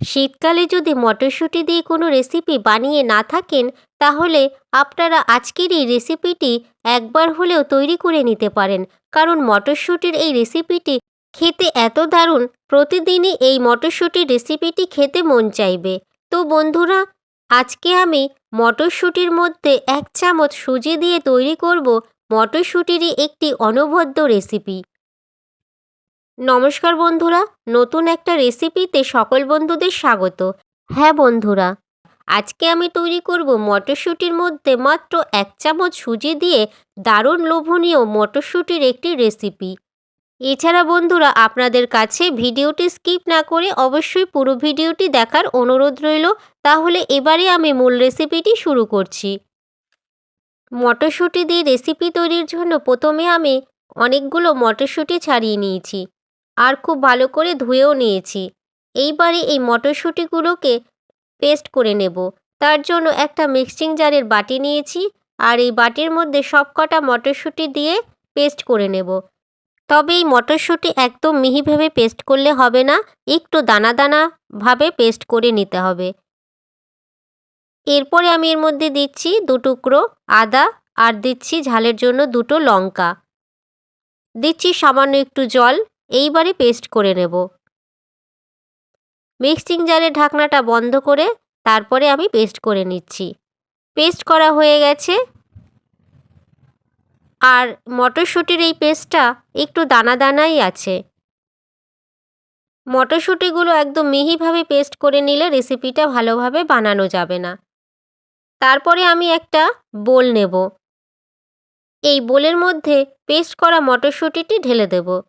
শীতকালে যদি মটরশুঁটি দিয়ে কোনো রেসিপি বানিয়ে না থাকেন, তাহলে আপনারা আজকের এই রেসিপিটি একবার হলেও তৈরি করে নিতে পারেন। কারণ মটরশুঁটির এই রেসিপিটি খেতে এত দারুণ, প্রতিদিনই এই মটরশুঁটির রেসিপিটি খেতে মন চাইবে। তো বন্ধুরা, আজকে আমি মটরশুঁটির মধ্যে এক চামচ সুজি দিয়ে তৈরি করব মটরশুঁটিরই একটি অনবদ্য রেসিপি। নমস্কার বন্ধুরা, নতুন একটা রেসিপিতে সকল বন্ধুদের স্বাগত। হ্যাঁ বন্ধুরা, আজকে আমি তৈরি করব মটরশুঁটির মধ্যে মাত্র এক চামচ সুজি দিয়ে দারুণ লোভনীয় মটরশুঁটির একটি রেসিপি এছাড়া বন্ধুরা, আপনাদের কাছে ভিডিওটি স্কিপ না করে অবশ্যই পুরো ভিডিওটি দেখার অনুরোধ রইল, তাহলে এবারে আমি মূল রেসিপিটি শুরু করছি। মটরশুঁটি দিয়ে রেসিপি তৈরির জন্য প্রথমে আমি অনেকগুলো মটরশুঁটি ছাড়িয়ে নিয়েছি। আর খুব ভালো করে ধুয়েও নিয়েছি। এইবারে এই মটরশুঁটিগুলোকে পেস্ট করে নেব। তার জন্য একটা মিক্সিং জারের বাটি নিয়েছি আর এই বাটির মধ্যে সব কটা মটরশুঁটি দিয়ে পেস্ট করে নেব। তবে এই মটরশুঁটি একদম মিহি মিহিভাবে পেস্ট করলে হবে না, একটু দানা দানা ভাবে পেস্ট করে নিতে হবে। এরপরে আমি এর মধ্যে দিচ্ছি দু টুকরো আদা আর দিচ্ছি ঝালের জন্য দুটো লঙ্কা। দিচ্ছি সামান্য একটু জল এইবারে পেস্ট করে নেব। মিক্সিং জারের ঢাকনাটা বন্ধ করে তারপরে আমি পেস্ট করে নিচ্ছি। পেস্ট করা হয়ে গেছে। আর মটরশুঁটির এই পেস্টটা একটু দানা দানাই আছে। মটরশুঁটিগুলো একদম মিহিভাবে পেস্ট করে নিলে রেসিপিটা ভালোভাবে বানানো যাবে না। তারপরে আমি একটা বোল নেব। এই বোলের মধ্যে পেস্ট করা মটরশুঁটিটি ঢেলে দেব।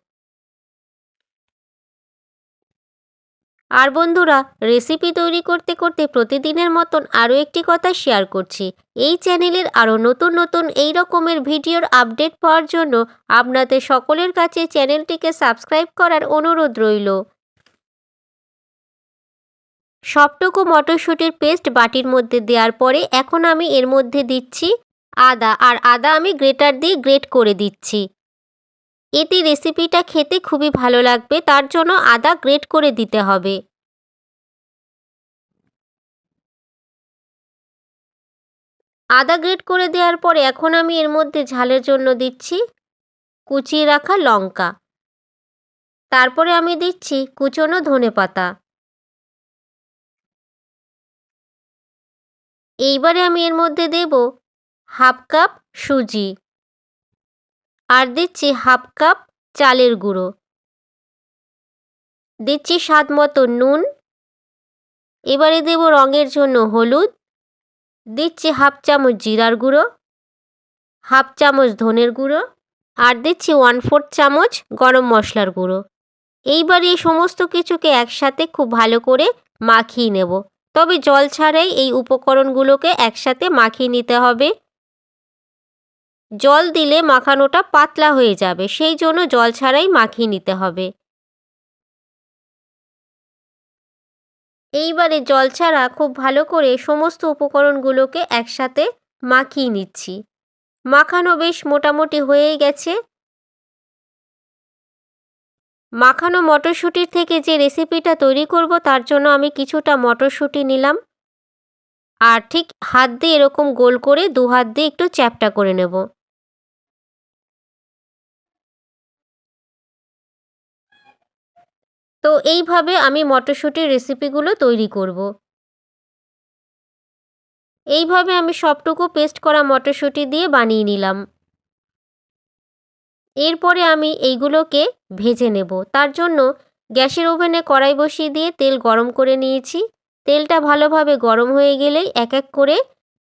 আর বন্ধুরা রেসিপি তৈরি করতে করতে প্রতিদিনের মতন আরও একটি কথা শেয়ার করছি। এই চ্যানেলের আরও নতুন নতুন এই রকমের ভিডিওর আপডেট পাওয়ার জন্য আপনাদের সকলের কাছে চ্যানেলটিকে সাবস্ক্রাইব করার অনুরোধ রইল। সবটুকু মটরশুঁটির পেস্ট বাটির মধ্যে দেওয়ার পরে এখন আমি এর মধ্যে দিচ্ছি আদা, আর আদা আমি গ্রেটার দিয়ে গ্রেট করে দিচ্ছি। এতে রেসিপিটা খেতে খুবই ভালো লাগবে, তার জন্য আদা গ্রেট করে দিতে হবে। আদা গ্রেট করে দেওয়ার পরে এখন আমি এর মধ্যে ঝালের জন্য দিচ্ছি কুচিয়ে রাখা লঙ্কা। তারপরে আমি দিচ্ছি কুচনো ধনে পাতা। এইবারে আমি এর মধ্যে দেব হাফ কাপ সুজি। আর দিচ্ছি হাফ কাপ চালের গুঁড়ো। দিচ্ছি স্বাদ মতো নুন। এবারে দেব রঙের জন্য হলুদ। দিচ্ছি হাফ চামচ জিরার গুঁড়ো, হাফ চামচ ধনের গুঁড়ো আর দিচ্ছি ওয়ান ফোর্থ চামচ গরম মশলার গুঁড়ো। এইবার এই সমস্ত কিছুকে একসাথে খুব ভালো করে মাখিয়ে নেব। তবে জল ছাড়াই এই উপকরণগুলোকে একসাথে মাখিয়ে নিতে হবে। জল দিলে মাখানোটা পাতলা হয়ে যাবে, সেই জন্য জল ছাড়াই মাখিয়ে নিতে হবে। এইবারে জল ছাড়া খুব ভালো করে সমস্ত উপকরণগুলোকে একসাথে মাখিয়ে নিচ্ছি। মাখানো বেশ মোটামুটি হয়েই গেছে। মাখানো মটরশুঁটির থেকে যে রেসিপিটা তৈরি করব, তার জন্য আমি কিছুটা মটরশুঁটি নিলাম। আর ঠিক হাত দিয়ে এরকম গোল করে দু হাত দিয়ে একটু চ্যাপটা করে নেব। তো এইভাবে আমি মটরশুঁটির রেসিপিগুলো তৈরি করব। এইভাবে আমি সবটুকু পেস্ট করা মটরশুঁটি দিয়ে বানিয়ে নিলাম। এরপরে আমি এইগুলোকে ভেজে নেব। তার জন্য গ্যাসের ওভেনে কড়াই বসিয়ে দিয়ে তেল গরম করে নিয়েছি। তেলটা ভালোভাবে গরম হয়ে গেলেই এক এক করে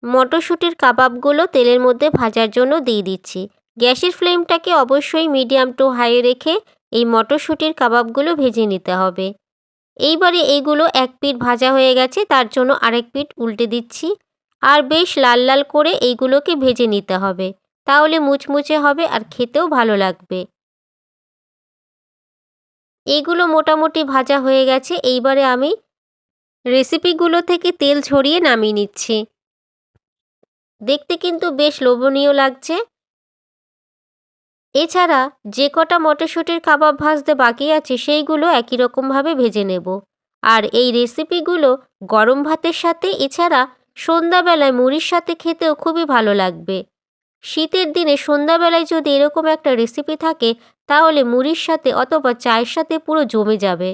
মটরশুঁটির কাবাবগুলো তেলের মধ্যে ভাজার জন্য দিয়ে দিচ্ছি। গ্যাসের ফ্লেমটাকে অবশ্যই মিডিয়াম টু হাই রেখে এই মটরশুঁটির কাবাবগুলো ভেজে নিতে হবে। এইবারে এইগুলো এক পিঠ ভাজা হয়ে গেছে, তার জন্য আরেক পিঠ উল্টে দিচ্ছি। আর বেশ লাল লাল করে এইগুলোকে ভেজে নিতে হবে, তাহলে মুচমুচে হবে আর খেতেও ভালো লাগবে। এইগুলো মোটামুটি ভাজা হয়ে গেছে, এইবারে আমি রেসিপিগুলো থেকে তেল ছড়িয়ে নামিয়ে নিচ্ছি। দেখতে কিন্তু বেশ লোভনীয় লাগছে। এছাড়া যে কটা মটরশুঁটির কাবাব ভাজতে বাকি আছে সেইগুলো একই রকমভাবে ভেজে নেব। আর এই রেসিপিগুলো গরম ভাতের সাথে, এছাড়া সন্ধ্যাবেলায় মুড়ির সাথে খেতেও খুবই ভালো লাগবে। শীতের দিনে সন্ধ্যাবেলায় যদি এরকম একটা রেসিপি থাকে, তাহলে মুড়ির সাথে অথবা চায়ের সাথে পুরো জমে যাবে।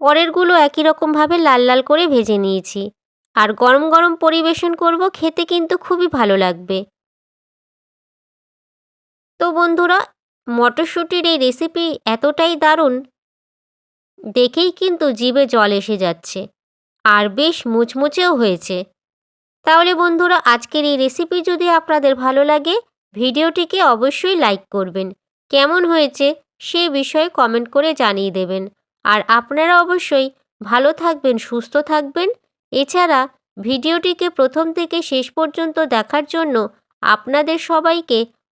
পরেরগুলো একই রকমভাবে লাল লাল করে ভেজে নিয়েছি। আর গরম গরম পরিবেশন করব, খেতে কিন্তু খুবই ভালো লাগবে। তো বন্ধুরা, মটরশুঁটির এই রেসিপি এতটাই দারুণ। দেখেই কিন্তু জিভে জল এসে যাচ্ছে আর বেশ মুচমুচেও হয়েছে। তাহলে বন্ধুরা, আজকের এই রেসিপি যদি আপনাদের ভালো লাগে, ভিডিওটিকে অবশ্যই লাইক করবেন। কেমন হয়েছে সে বিষয়ে কমেন্ট করে জানিয়ে দেবেন। আর আপনারা অবশ্যই ভালো থাকবেন, সুস্থ থাকবেন। এছাড়া ভিডিওটিকে প্রথম থেকে শেষ পর্যন্ত দেখার জন্য আপনাদের সবাইকে